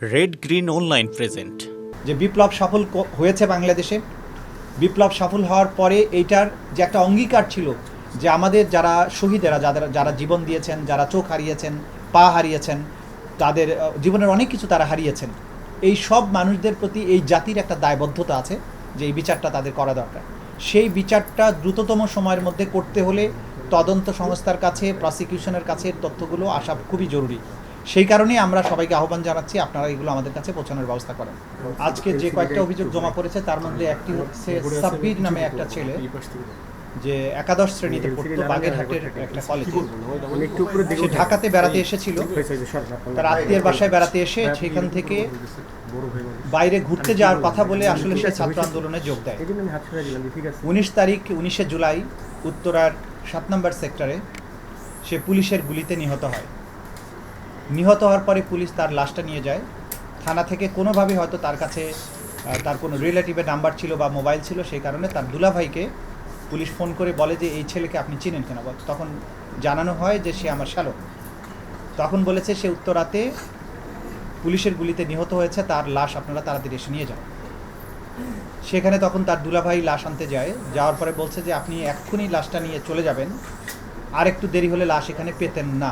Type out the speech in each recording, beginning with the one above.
Red Green online present যে বিপ্লব সফল হয়েছে বাংলাদেশে। বিপ্লব সফল হওয়ার পরে এইটার যে একটা অঙ্গীকার ছিল যে আমাদের যারা শহীদেরা, যাদের, যারা জীবন দিয়েছেন, যারা চোখ হারিয়েছেন, পা হারিয়েছেন, তাদের জীবনের অনেক কিছু তারা হারিয়েছেন। এই সব মানুষদের প্রতি এই জাতির একটা দায়বদ্ধতা আছে যে এই বিচারটা তাদের করা দরকার। সেই বিচারটা দ্রুততম সময়ের মধ্যে করতে হলে তদন্ত সংস্থার কাছে প্রসিকিউশনের কাছে তথ্যগুলো আসা খুবই জরুরি। সেই কারণেই আমরা সবাইকে আহ্বান জানাচ্ছি, আপনারা এগুলো আমাদের কাছে পৌঁছানোর ব্যবস্থা করেন। আজকে যে কয়েকটা অভিযোগ জমা পড়েছে, তার মধ্যে একটি হচ্ছে সাব্বির নামে একটা ছেলে, যে একাদশ শ্রেণীতে পড়তো, বাগেরহাটের একটা কলেজে সে ঢাকাতে বেড়াতে এসেছিল। তার আত্মীয়ের বাসায় বেড়াতে এসে সেখান থেকে বাইরে ঘুরতে যাওয়ার কথা বলে আসলে সে ছাত্র আন্দোলনে যোগ দেয়। উনিশ তারিখ, উনিশে জুলাই, উত্তরার সাত নম্বর সেক্টরে সে পুলিশের গুলিতে নিহত হয়। নিহত হওয়ার পরে পুলিশ তার লাশটা নিয়ে যায়। থানা থেকে কোনোভাবে হয়তো তার কাছে তার কোনো রিলেটিভের নাম্বার ছিল বা মোবাইল ছিল সেই কারণে তার দুলাভাইকে পুলিশ ফোন করে বলে যে, এই ছেলেকে আপনি চিনেন কেন? তখন জানানো হয় যে, সে আমার শ্যালক তখন বলেছে, সে উত্তরাতে পুলিশের গুলিতে নিহত হয়েছে, তার লাশ আপনারা তাড়াতাড়ি এসে নিয়ে যান। সেখানে তখন তার দুলাভাই লাশ আনতে যায়। যাওয়ার পরে বলছে যে, আপনি এক্ষুনি লাশটা নিয়ে চলে যাবেন। আর একটু দেরি হলে লাশ এখানে পেতেন না।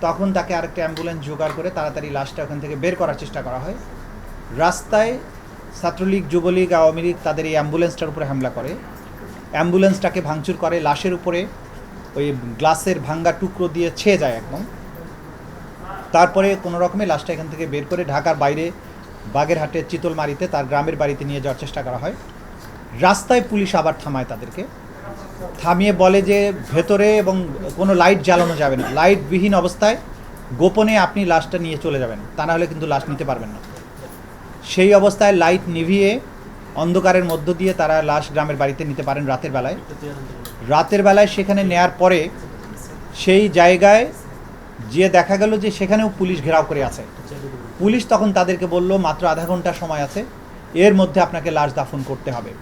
তখন তাকে আরেকটা অ্যাম্বুলেন্স জোগাড় করে তাড়াতাড়ি লাশটা ওখান থেকে বের করার চেষ্টা করা হয়। রাস্তায় ছাত্রলীগ, যুবলীগ, আওয়ামী লীগ তাদের এই অ্যাম্বুলেন্সটার উপরে হামলা করে। অ্যাম্বুলেন্সটাকে ভাঙচুর করে, লাশের উপরে ওই গ্লাসের ভাঙ্গা টুকরো দিয়ে ছেয়ে যায় একদম। তারপরে কোনো রকমে লাশটা এখান থেকে বের করে ঢাকার বাইরে বাগেরহাটের চিতলমারিতে তার গ্রামের বাড়িতে নিয়ে যাওয়ার চেষ্টা করা হয়। রাস্তায় পুলিশ আবার থামায় তাদেরকে। থামিয়ে বলে যে ভেতরে এবং কোনো লাইট জ্বালানো যাবে না। লাইটবিহীন অবস্থায় গোপনে আপনি লাশটা নিয়ে চলে যাবেন। তা না হলে কিন্তু লাশ নিতে পারবেন না। সেই অবস্থায় লাইট নিভিয়ে অন্ধকারের মধ্য দিয়ে তারা লাশ গ্রামের বাড়িতে নিতে পারেন রাতের বেলায়। রাতের বেলায় সেখানে নেয়ার পরে সেই জায়গায় গিয়ে দেখা গেল যে সেখানেও পুলিশ ঘেরাও করে আছে। পুলিশ তখন তাদেরকে বলল, মাত্র আধা ঘণ্টা সময় আছে। এর মধ্যে আপনাকে লাশ দাফন করতে হবে।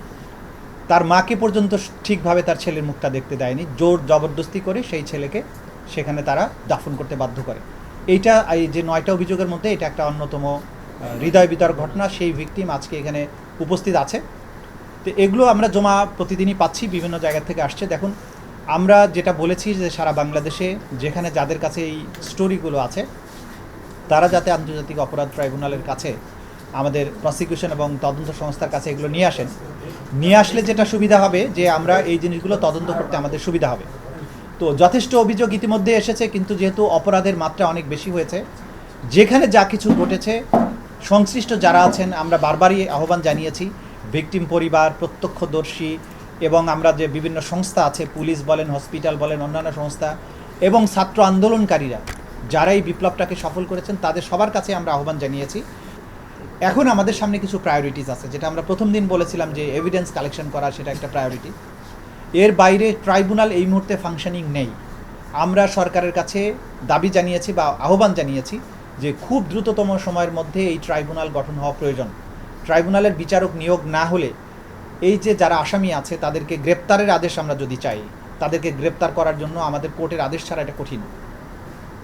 তার মাকে পর্যন্ত ঠিকভাবে তার ছেলের মুখটা দেখতে দেয়নি। জোর জবরদস্তি করে সেই ছেলেকে সেখানে তারা দাফন করতে বাধ্য করে। এইটা, এই যে নয়টা অভিযোগের মধ্যে এটা একটা অন্যতম হৃদয় বিতর ঘটনা। সেই ভিকটিম আজকে এখানে উপস্থিত আছে। তো এগুলো আমরা জমা প্রতিদিনই পাচ্ছি, বিভিন্ন জায়গা থেকে আসছে। দেখুন, আমরা যেটা বলেছি যে সারা বাংলাদেশে যেখানে যাদের কাছে এই স্টোরিগুলো আছে, তারা যাতে আন্তর্জাতিক অপরাধ ট্রাইব্যুনালের কাছে আমাদের প্রসিকিউশন এবং তদন্ত সংস্থার কাছে এগুলো নিয়ে আসেন। নিয়ে আসলে যেটা সুবিধা হবে যে আমরা এই জিনিসগুলো তদন্ত করতে আমাদের সুবিধা হবে। তো যথেষ্ট অভিযোগ ইতিমধ্যে এসেছে, কিন্তু যেহেতু অপরাধের মাত্রা অনেক বেশি হয়েছে, যেখানে যা কিছু ঘটেছে, সংশ্লিষ্ট যারা আছেন, আমরা বারবারই আহ্বান জানিয়েছি ভিকটিম পরিবার, প্রত্যক্ষদর্শী এবং আমরা যে বিভিন্ন সংস্থা আছে, পুলিশ বলেন হসপিটাল বলেন, অন্যান্য সংস্থা এবং ছাত্র আন্দোলনকারীরা, যারা এই বিপ্লবটাকে সফল করেছেন, তাদের সবার কাছে আমরা আহ্বান জানিয়েছি। এখন আমাদের সামনে কিছু প্রায়োরিটিস আছে, যেটা আমরা প্রথম দিন বলেছিলাম যে এভিডেন্স কালেকশন করা সেটা একটা প্রায়োরিটি এর বাইরে ট্রাইব্যুনাল এই মুহূর্তে ফাংশনিং নেই। আমরা সরকারের কাছে দাবি জানিয়েছি বা আহ্বান জানিয়েছি যে খুব দ্রুততম সময়ের মধ্যে এই ট্রাইব্যুনাল গঠন হওয়া প্রয়োজন। ট্রাইব্যুনালের বিচারক নিয়োগ না হলে এই যে যারা আসামি আছে, তাদেরকে গ্রেপ্তারের আদেশ আমরা যদি চাই, তাদেরকে গ্রেপ্তার করার জন্য আমাদের কোর্টের আদেশ ছাড়া এটা কঠিন।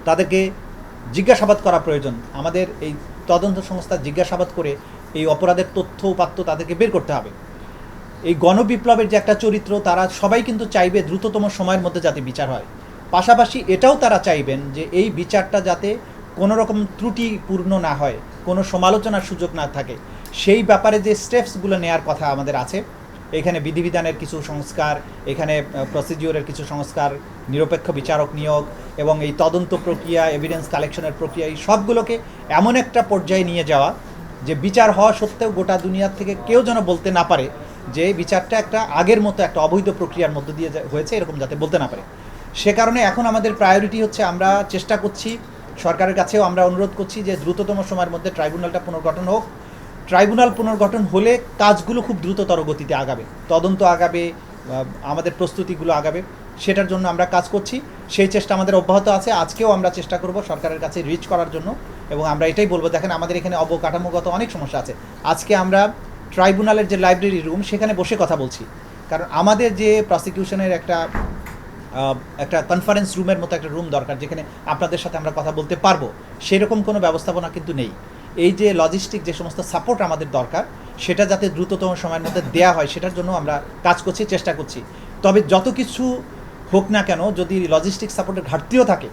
তাদেরকে জিজ্ঞাসাবাদ করা প্রয়োজন। আমাদের এই তদন্ত সংস্থা জিজ্ঞাসাবাদ করে এই অপরাধের তথ্য উপাত্ত তাদেরকে বের করতে হবে। এই গণবিপ্লবের যে একটা চরিত্র, তারা সবাই কিন্তু চাইবে দ্রুততম সময়ের মধ্যে যাতে বিচার হয়। পাশাপাশি এটাও তারা চাইবেন যে এই বিচারটা যাতে কোনো রকম ত্রুটিপূর্ণ না হয়, কোনো সমালোচনার সুযোগ না থাকে। সেই ব্যাপারে যে স্টেপসগুলো নেয়ার কথা আমাদের আছে এখানে বিধিবিধানের কিছু সংস্কার, এখানে প্রসিডিওরের কিছু সংস্কার, নিরপেক্ষ বিচারক নিয়োগ এবং এই তদন্ত প্রক্রিয়া এভিডেন্স কালেকশনের প্রক্রিয়া, এই সবগুলোকে এমন একটা পর্যায়ে নিয়ে যাওয়া যে বিচার হওয়া সত্ত্বেও গোটা দুনিয়ার থেকে কেউ যেন বলতে না পারে যে বিচারটা একটা আগের মতো একটা অবৈধ প্রক্রিয়ার মধ্য দিয়ে হয়েছে, এরকম যাতে বলতে না পারে। সে কারণে এখন আমাদের প্রায়োরিটি হচ্ছে আমরা চেষ্টা করছি, সরকারের কাছেও আমরা অনুরোধ করছি যে দ্রুততম সময়ের মধ্যে ট্রাইব্যুনালটা পুনর্গঠন হোক। ট্রাইব্যুনাল পুনর্গঠন হলে কাজগুলো খুব দ্রুততর গতিতে আগাবে। তদন্ত আগাবে আমাদের প্রস্তুতিগুলো আগাবে। সেটার জন্য আমরা কাজ করছি। সেই চেষ্টা আমাদের অব্যাহত আছে। আজকেও আমরা চেষ্টা করব সরকারের কাছে রিচ করার জন্য এবং আমরা এটাই বলব, দেখেন আমাদের এখানে অবকাঠামোগত অনেক সমস্যা আছে। আজকে আমরা ট্রাইব্যুনালের যে লাইব্রেরি রুম সেখানে বসে কথা বলছি। কারণ আমাদের যে প্রসিকিউশনের একটা একটা কনফারেন্স রুমের মতো একটা রুম দরকার, যেখানে আপনাদের সাথে আমরা কথা বলতে পারব। সেরকম কোনো ব্যবস্থাপনা কিন্তু নেই। এই যে লজিস্টিক যে সমস্ত সাপোর্ট আমাদের দরকার, সেটা যাতে দ্রুততম সময়ের মধ্যে দেয়া হয়, সেটার জন্য আমরা কাজ করছি, চেষ্টা করছি। তবে যত কিছু হোক না কেন, যদি লজিস্টিক সাপোর্টের ঘাটতিও থাকে,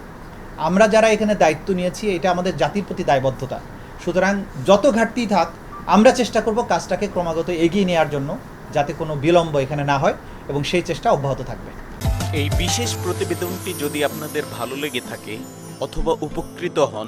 আমরা যারা এখানে দায়িত্ব নিয়েছি, এটা আমাদের জাতির প্রতি দায়বদ্ধতা। সুতরাং যত ঘাটতি থাক, আমরা চেষ্টা করব কাজটাকে ক্রমাগত এগিয়ে নেওয়ার জন্য, যাতে কোনো বিলম্ব এখানে না হয় এবং সেই চেষ্টা অব্যাহত থাকবে। এই বিশেষ প্রতিবেদনটি যদি আপনাদের ভালো লেগে থাকে অথবা উপকৃত হন